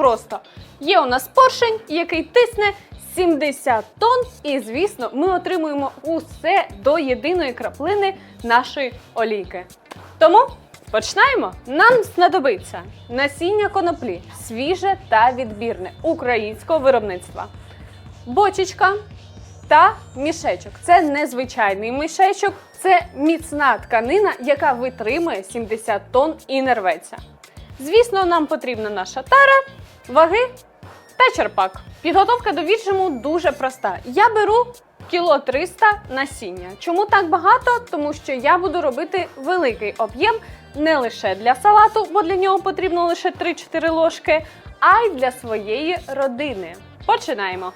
просто. Є у нас поршень, який тисне 70 тонн, і звісно, ми отримуємо усе до єдиної краплини нашої олійки. Тому починаємо. Нам знадобиться насіння коноплі, свіже та відбірне українського виробництва, бочечка та мішечок. Це незвичайний мішечок, це міцна тканина, яка витримує 70 тонн і не рветься. Звісно, нам потрібна наша тара, ваги та черпак. Підготовка до віджиму дуже проста. Я беру кіло 300 насіння. Чому так багато? Тому що я буду робити великий об'єм не лише для салату, бо для нього потрібно лише 3-4 ложки, а й для своєї родини. Починаємо.